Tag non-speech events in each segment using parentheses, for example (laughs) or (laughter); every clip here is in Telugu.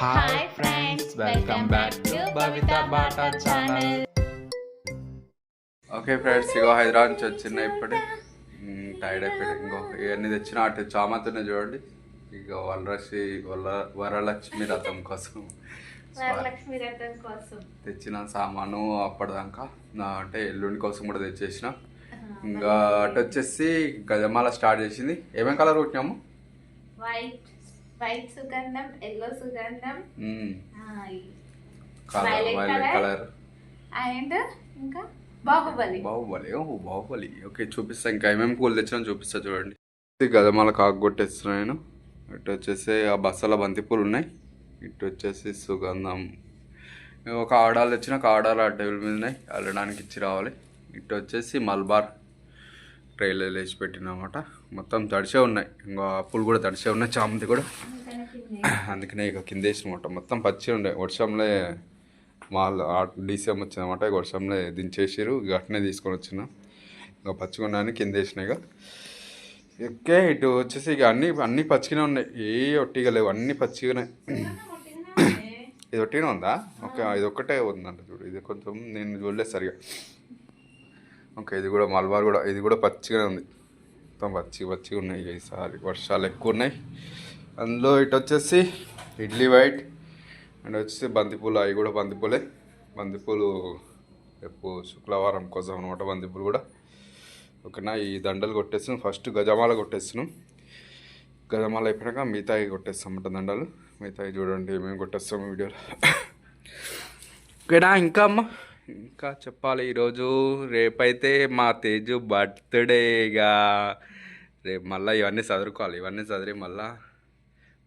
Hi friends welcome back to Bavitha Bata channel okay friends ఇగో హైదరాబాద్ నుంచి వచ్చిన ఇప్పుడే. టైర్డ్ అయిపోయాడు. ఇంకో ఇవన్నీ తెచ్చిన అటు చామతున్నాయి చూడండి. ఇక వరలక్ష్మి వర వరలక్ష్మి రథం కోసం. తెచ్చిన సామాను అప్పటిదాకా అంటే ఎల్లుండి కోసం కూడా తెచ్చేసిన. ఇంకా అటు వచ్చేసి గజమాల స్టార్ట్ చేసింది. ఏమేం కలర్ కొట్టినాము? వైట్. వైట్ సుగంధం ఎల్లో సుగంధం కలర్ అండ్ ఇంకా బాహుబలి. బాహుబలి ఓ బాహుబలి. ఓకే చూపిస్తా. ఇంకా ఏమేమి పూలు తెచ్చినా చూపిస్తా చూడండి. గదమాల కాకు కొట్టేస్తున్నా నేను. ఇటు వచ్చేసి ఆ బస్సల బంతి పూలు ఉన్నాయి. ఇటు వచ్చేసి సుగంధం. ఒక ఆడాలు తెచ్చిన ఒక ఆడాలు ఆ టేబుల్ మీద ఉన్నాయి. వెళ్ళడానికి ఇచ్చి రావాలి. ఇటు వచ్చేసి మల్బార్ ట్రైలో వేసి పెట్టినమాట మొత్తం తడిసే ఉన్నాయి. ఇంకా అప్పులు పూలు కూడా తడిసే ఉన్నాయి. చామంతి కూడా. అందుకనే ఇక కింద వేసినమాట మొత్తం పచ్చి ఉండే. వర్షంలో మాల్ డీసీఎం వచ్చిందన్నమాట. ఇక వర్షంలో దించేసారు ఇక అట్నే తీసుకొని వచ్చిన. ఇంకా పచ్చికొన్నాను కింద వేసిన ఇక. ఓకే ఇటు వచ్చేసి ఇక అన్ని అన్నీ పచ్చిగానే ఉన్నాయి. ఏ ఒట్టిగా లేవు. అన్నీ పచ్చిగానే. ఇది ఒట్టిగానే ఉందా? ఓకే ఇది ఒక్కటే ఉందంట చూడు. ఇది కొంచెం నేను చూడలేదు సరిగా. ఓకే ఇది కూడా మల్బార్ కూడా ఇది కూడా పచ్చిగానే ఉంది. మొత్తం వచ్చి వచ్చి ఉన్నాయి ఈసారి వర్షాలు ఎక్కువ ఉన్నాయి. అందులో ఇటు వచ్చేసి ఇడ్లీ వైట్ అండ్ వచ్చేసి బంతిపూలు అవి కూడా బంతిపూలే. బంతిపూలు రేపు శుక్రవారం కోసం అనమాట బంతిపూలు కూడా. ఓకేనా? ఈ దండలు కొట్టేస్తున్నాం. ఫస్ట్ గజమాల కొట్టేస్తున్నాం. గజమాల అయిపోయాక మిగతాయి కొట్టేస్తాం దండలు. మిగతాయి చూడండి మేము కొట్టేస్తాము వీడియోలో. ఓకేనా? ఇంకా అమ్మ? ఇంకా చెప్పాలి ఈరోజు రేపైతే మా తేజు బర్త్డేగా. రేపు మళ్ళీ ఇవన్నీ చదువుకోవాలి ఇవన్నీ చదివి మళ్ళీ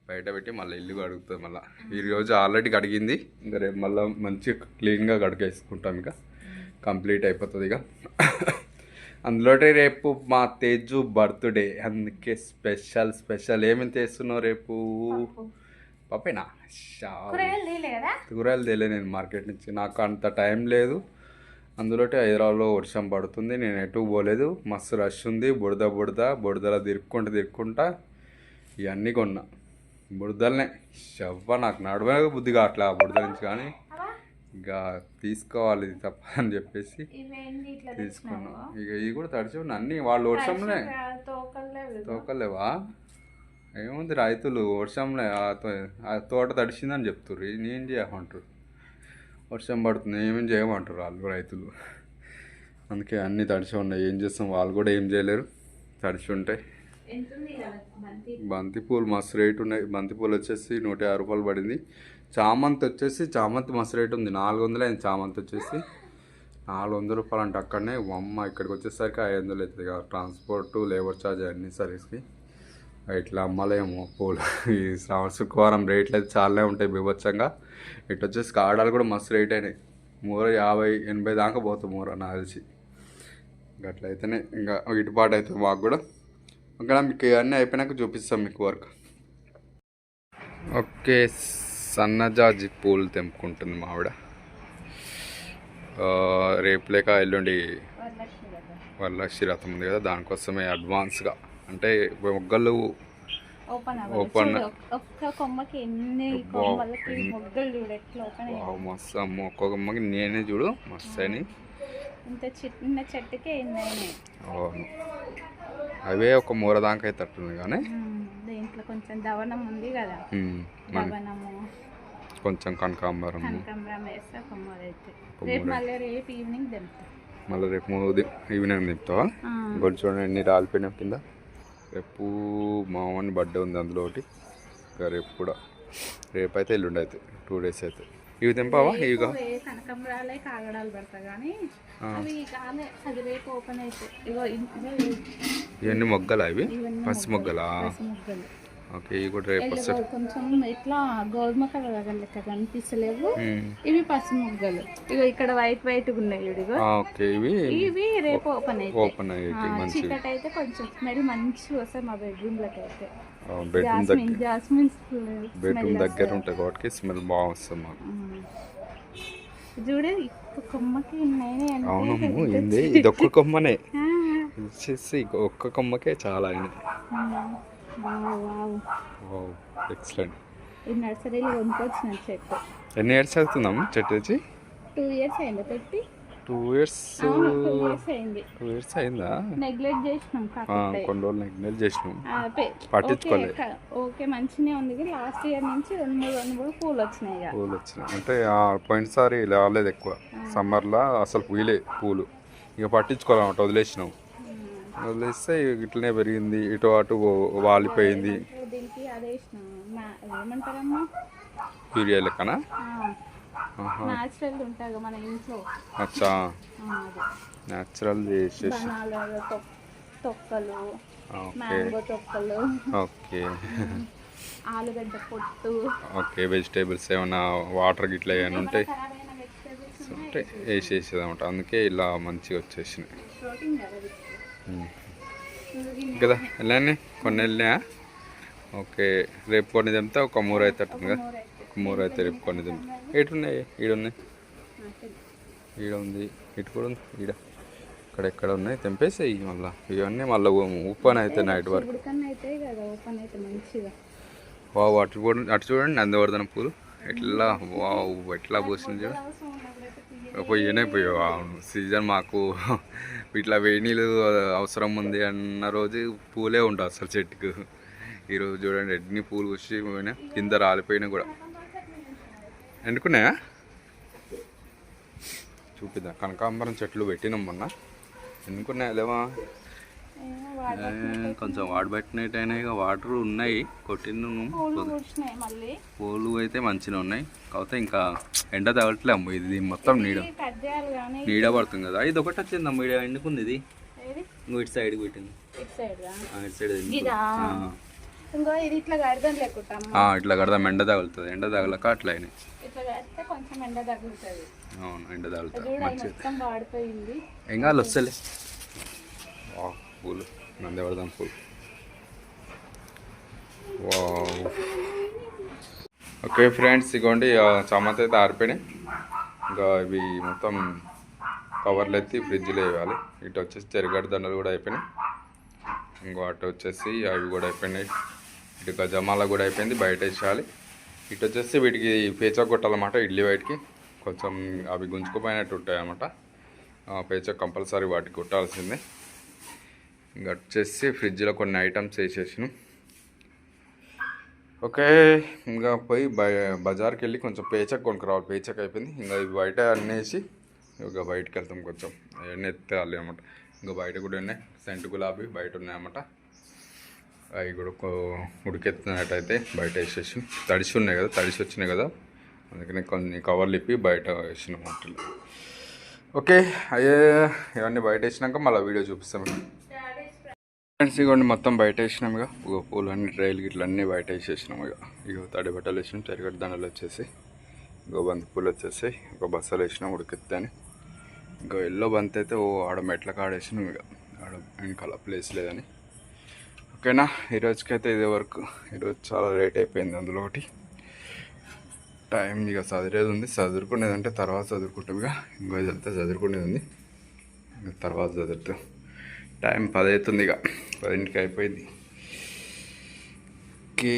బయట పెట్టి మళ్ళీ ఇల్లు కడుగుతుంది మళ్ళీ. ఈరోజు ఆల్రెడీ కడిగింది ఇంకా రేపు మళ్ళీ మంచిగా క్లీన్గా కడిగేసుకుంటాం ఇక. కంప్లీట్ అయిపోతుంది ఇక. అందులో రేపు మా తేజు బర్త్డే అందుకే స్పెషల్ స్పెషల్ ఏమేమి చేస్తున్నావు రేపు? పప్పేనా కూరగాయలు తేలే నేను మార్కెట్ నుంచి. నాకు అంత టైం లేదు. అందులో హైదరాబాద్లో వర్షం పడుతుంది. నేను ఎటు పోలేదు. మస్తు రష్ ఉంది. బుడద బుడద బుడదల తిరుక్కుంటూ తిరుక్కుంటా ఇవన్నీ కొన్నా. బుడదలనే షవ్వ నాకు నడవే బుద్ధి కావట్లే ఆ బుడద నుంచి కానీ ఇక తీసుకోవాలి ఇది తప్ప అని చెప్పేసి తీసుకున్నా. ఇక ఇవి కూడా తడిచి అన్నీ వాళ్ళు వర్షంలోనే తోకలు తోకలేవా ఏముంది రైతులు వర్షంలో ఆ తోట తడిసిందని చెప్తుర్రు. నేను చేయమంటారు? వర్షం పడుతుంది ఏమేం చేయమంటారు వాళ్ళు రైతులు? అందుకే అన్నీ తడిసి ఉన్నాయి. ఏం చేస్తాం? వాళ్ళు కూడా ఏం చేయలేరు. తడిసి ఉంటాయి బంతి? పూలు మస్తు రేట్ ఉన్నాయి. బంతి పూలు వచ్చేసి నూట యాభై రూపాయలు పడింది. చామంతి వచ్చేసి చామంతి మస్తు రేట్ ఉంది. నాలుగు వందలు అయింది చామంతి వచ్చేసి. నాలుగు వందల రూపాయలు అంటే అక్కడనే అమ్మ ఇక్కడికి వచ్చేసరికి ఐదు వందలు అవుతుంది కదా. ట్రాన్స్పోర్ట్ లేబర్ ఛార్జ్ అన్ని సర్వీస్కి. ఇట్లా అమ్మలేము పూలు ఈ శ్రావణ శుక్రవారం రేట్లు అయితే చాలానే ఉంటాయి బీభత్సంగా. ఇటు వచ్చేసి కాడాలు కూడా మస్తు రేట్ అయినాయి. మూర యాభై ఎనభై దాకా పోతాయి మూర నాకు తెలిసి. ఇంకా అట్లయితేనే ఇంకా గిట్టుబాటు అవుతుంది మాకు కూడా. ఇంకా మీకు ఇవన్నీ అయిపోయినాక చూపిస్తాం మీకు వర్క్. ఓకే సన్నజాజి పూలు తెంపుకుంటుంది మా ఆవిడ. ఆ, రేపు లేక ఎల్లుండి వరలక్ష్మి రథం ఉంది కదా దానికోసమే అడ్వాన్స్గా అంటే మొగ్గలు ఓపెన్ ఒక్క కొమ్మకి ఎన్ని కొమ్మలకి మొగ్గలు చూడు ఎట్లా ఓపెన్ మస్తు అమ్మ ఒక్కొక్క అమ్మకి నేనే చూడు మస్తు అని ఇంత చిన్న చెట్టుకే అవును. అవే ఒక మూర దాకా అయితే తట్టుంది కానీ దీంట్లో కొంచెం దవనం ఉంది కదా. దవనము. కొంచెం కనకాంబరం కనకాంబరం వేస్తే కొమ్మలు అయితే. రేపు మళ్ళీ రేపు ఈవినింగ్ తెంపుతా మళ్ళీ రేపు ఈవినింగ్ ఆ, ఇంకోటి చూడండి ఎన్ని రాలిపోయినాయి కింద. రేపు మామని బర్త్డే ఉంది అందులో ఒకటి ఇంకా రేపు కూడా. రేపు అయితే ఎల్లుండి అయితే. టూ డేస్ అయితే. ఇవి తెంపావా? ఇవి కనకాంబరాలే కాగడాలు పెడతా కానీ ఇవన్నీ మొగ్గలా ఇవి? పసి మొగ్గలు ఓకే ఇవి కూడా రేపు కొంచెం ఇట్లా గోధుమ కలర్ లెక్క కనిపిస్తలేవు. ఇవి పసి మొగ్గలు. ఇగో ఇక్కడ వైట్ వైట్ ఉన్నాయి ఆ, ఓకే ఇవి ఇవి రేపు ఓపెన్ అయితే. ఓపెన్ అయ్యేటి మంచివి. చీకటి అయితే కొంచెం స్మెల్ మంచిగా వస్తాయి మా బెడ్రూమ్ లకి అయితే. బెడ్రూమ్ దగ్గర. జాస్మిన్ బెడ్రూమ్ దగ్గర ఉంటుంది కాబట్టి స్మెల్ బాగా వస్తుంది మాకు. చూడు కొమ్మకి అవునమ్ము ఇది ఒక్క కొమ్మనే. వచ్చేసి ఒక్క కొమ్మకే చాలా అయినాయి. ఎక్సలెంట్ ఈ నర్సరీలో కొనుక్కొచ్చిన చెట్టు. ఎన్ని ఇయర్స్ అవుతుందమ్మ చెట్టు వచ్చి? టూ ఇయర్స్ అయింది పెట్టి? టూ ఇయర్స్ టూ ఇయర్స్ అయింది. టూ ఇయర్స్ అయిందా? నెగ్లెక్ట్ చేసినాం కొన్ని రోజులు నెగ్లెక్ట్ చేసినాం. ఆ, పె- పట్టించుకోలే. ఓకే, మంచిగానే ఉంది లాస్ట్ ఇయర్ నుంచి రెండు మూడు రెండు మూడు పూలు వచ్చినాయి పూలు వచ్చినాయి. అంటే ఆ, పోయినసారి రాలేదు ఎక్కువ. సమ్మర్లో అసలు పూలే పూలు. ఇక పట్టించుకోవాలన్నమాట వదిలేసినాం. వదిలేస్తే ఇట్లనే పెరిగింది ఇటు అటు వాలిపోయింది. యూరియా లెక్కన? అచ్చా. న్యాచురల్ చేసేసి. తొక్కలు ఓకే. మ్యాంగో తొక్కలు. ఓకే. (laughs) ఆలుగడ్డ పొట్టు. ఓకే వెజిటేబుల్స్ ఏమైనా వాటర్ గిట్ల ఏమైనా ఉంటే ఖరాబ్ అయిన vegetables ఉంటే వేసేసేది అనమాట అందుకే ఇలా మంచిగా వచ్చేసినాయి. కదా అది. కొన్ని వెళ్ళినాయా ఓకే రేపు కొన్ని తింటే ఒక మూర అయితే కదా? ఒక మూర అయితే రేపు కొన్ని తింటా ఎటున్నాయి ఈడున్నాయి? ఉన్నాయి ఈడ ఉంది ఇటు కూడా ఉంది. ఈడ. ఇక్కడ ఎక్కడ ఉన్నాయి? తెంపేసాయి మళ్ళీ. ఇవన్నీ మళ్ళీ ఓపెన్ అయితే నైట్ వరకు. ఉడకన్న వావ్ అటు చూడండి అటు చూడండి నందవర్ధన పూలు. ఎట్లా వావ్ ఎట్లా పోసింది చూడండి పొయ్యనే ఉన్నప్పుడైతే పోయావు అవును సీజన్ మాకు (laughs) ఇట్లా వేడి నీళ్ళు అవసరం ఉంది అన్న రోజు పూలే ఉండవు అసలు చెట్టుకు. ఈరోజు చూడండి ఎన్ని పూలు వచ్చి పోయినా కింద రాలిపోయినా కూడా. ఎండుకున్నాయా? చూపిద్దాం. కనకాంబరం చెట్లు పెట్టినాం మొన్న. ఎందుకున్నాయా లేవా? కొంచెం వాడబెట్టినట్టు అయినా ఇక వాటర్ ఉన్నాయి కొట్టిన పూలు అయితే మంచిగా ఉన్నాయి. కాకపోతే ఇంకా ఎండ తగలట్లే అమ్మ ఇది మొత్తం నీడ. ఇది నీడ పడుతుంది కదా. ఇది ఒకటి వచ్చింది అమ్మ ఈడ ఎండుకుంది ఇది. ఇటు పెట్టింది. సైడ్. ఇదా ఇది ఇట్లా కడదాం ఎండ తగులుతుంది. ఎండ తగలక అట్లా అయినాయి. అవును ఎండ తగులుతుంది. ఏం కాదు వస్తలే. పూలు నందివర్ధం పూలు. వావ్. ఓకే ఫ్రెండ్స్ ఇగోండి ఆ, అయితే ఆరిపోయినాయి. ఇంకా ఇవి మొత్తం కవర్లు ఎత్తి ఫ్రిడ్జ్లో వేయాలి. ఇటు వచ్చేసి చెరగడ్డ దండలు కూడా అయిపోయినాయి. ఇంకో అటు వచ్చేసి అవి కూడా అయిపోయినాయి. ఇటు గజమాల కూడా అయిపోయింది బయట వేసేయాలి. ఇటు వచ్చేసి వీటికి పేచా కొట్టాలన్నమాట ఇడ్లీ బయటికి. కొంచెం అవి గుంజుకుపోయినట్టు ఉంటాయి అన్నమాట పేచా కంపల్సరీ వాటికి కొట్టాల్సిందే. ఇంకా వచ్చేసి ఫ్రిడ్జ్లో కొన్ని ఐటమ్స్ వేసేసినాం. ఓకే. ఇంకా పోయి బ- బజార్కి వెళ్ళి కొంచెం పేచక్ కొనుక్కురావాలి. పేచక్ అయిపోయింది. ఇంకా ఇవి బయట అన్నేసి ఇంకా బయటకు వెళ్తాం కొంచెం. అవన్నీ ఎత్తాలి అనమాట ఇంకా బయట కూడా ఉన్నాయి. సెంటు గులాబీ బయట ఉన్నాయన్నమాట అవి కూడా ఉడికెత్తున్నట్టయితే బయట వేసేసి తడిసి ఉన్నాయి కదా తడిసి వచ్చినాయి కదా. అందుకని కొన్ని కవర్లు ఇప్పి బయట వేసిన వంటలు. ఓకే. అయ్యే ఇవన్నీ బయట వేసినాక మళ్ళీ వీడియో చూపిస్తాం. ఫ్రెండ్స్ ఇగోండి మొత్తం బయట వేసినాం ఇక ఇగో పూలు అన్ని ట్రైలు గిట్ల అన్నీ బయట వేసేసినాం ఇక ఇగో తడి బట్టలు వేసినాం చెరగడ్డ దండలు వచ్చేసి. ఇంకో బంతి పూలు వచ్చేసి ఒక బస్సలు వేసినాం ఉడికెత్తాను. ఇంకో ఎల్లో బంతి అయితే ఓ ఆడ మెట్ల కాడేసినాం ఇక ఆడ వెనకాల ప్లేస్ లేదని. ఓకేనా? ఈరోజుకైతే ఇదే వరకు. ఈరోజు చాలా లేట్ అయిపోయింది అందులో ఒకటి. టైం ఇక చదివేది ఉంది చదువుకునేది అంటే తర్వాత చదువుకుంటాం ఇక ఇంకో వెళ్తే చదువుకునేది ఉంది ఇంకా తర్వాత చదువుతాం టైం పది అవుతుంది ఇక పదింటికి అయిపోయింది. ఓకే.